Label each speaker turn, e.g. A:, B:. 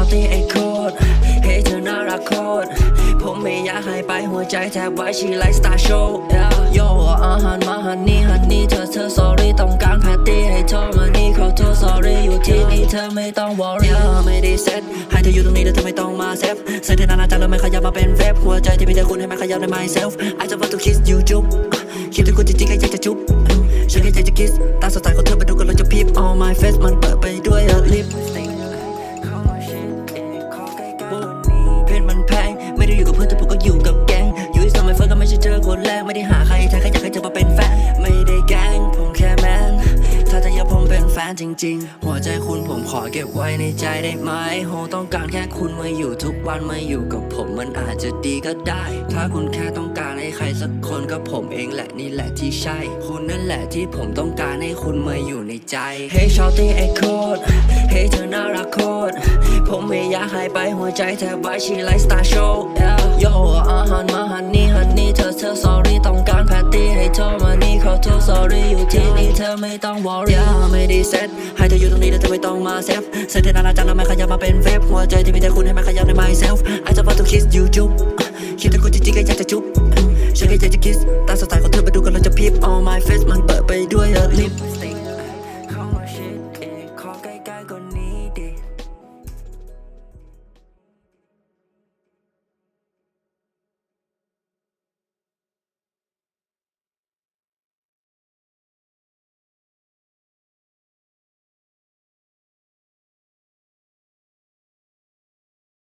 A: อตีไอ้โคตรเฮ้เธอน่ารักโคตรผมไม่อยากให้ไปหัวใจแทบไว้ชีไลฟ์สตาร์โชว์โย่อาหารมาฮันนี่ฮันนี่เธอเธอ sorry ต้องการแพตตี้ให้โทรมานี่ขอโทษ sorry อยู่ที่นี่เธอไม่ต้อง worry ไม่ได้เซ็ตให้เธออยู่ตรงนี้แล้วเธอไม่ต้องมาเซฟเซ็ตที่นานๆจังแล้วไม่ขยับมาเป็นเวฟหัวใจที่มีแต่คุณให้มันขยับใน myself I just want to kiss you จุ๊บคิดถึงคุณจริงๆก็อยากจะจุ๊บฉันแค่อยากจะ kiss ตาสดใสของเธอมาดูกันเราจะพีบ all my face มันเปิดไปด้วยลิป แพง ไม่ได้อยู่กับเพื่อนแต่ผมก็อยู่กับแก๊งอยู่ที่สมัยเฟิร์สก็ไม่ใช่เจอคนแรกไม่ได้หาใครแท้แค่อยากให้เธอมาเป็นแฟนไม่ได้แกล้งผมแค่แมนถ้าจะอยากผมเป็นแฟนจริง ๆ หัวใจคุณผมขอเก็บไว้ในใจได้ไหมโหต้องการแค่คุณมาอยู่ทุกวันมาอยู่กับผมมันอาจจะดีก็ได้ ถ้าคุณแค่ต้องการให้ใครสักคนก็ผมเองแหละนี่แหละที่ใช่ คุณนั่นแหละที่ผมต้องการให้คุณมาอยู่ในใจ Hey shawty ไอ้โคตร Hey เธอน่ารักโคตร ผมไม่อยากหายไปหัวใจแทบไว้ชีไลฟ์สตาร์โชว์โย่อาหารมาฮันนี่ฮันนี่เธอเธอ sorry ต้องการแพตตี้ให้เธอมานี่ขอโทษ sorry อยู่ที่นี่เธอไม่ต้อง worry ไม่ได้เซ็ตให้เธออยู่ตรงนี้แล้วเธอไม่ต้องมาเซฟเซ็ตที่นานาจังแล้วไม่ขยับมาเป็นเวฟหัวใจที่มีแต่คุณให้มันขยับใน myself I just want to kiss you จุ๊บ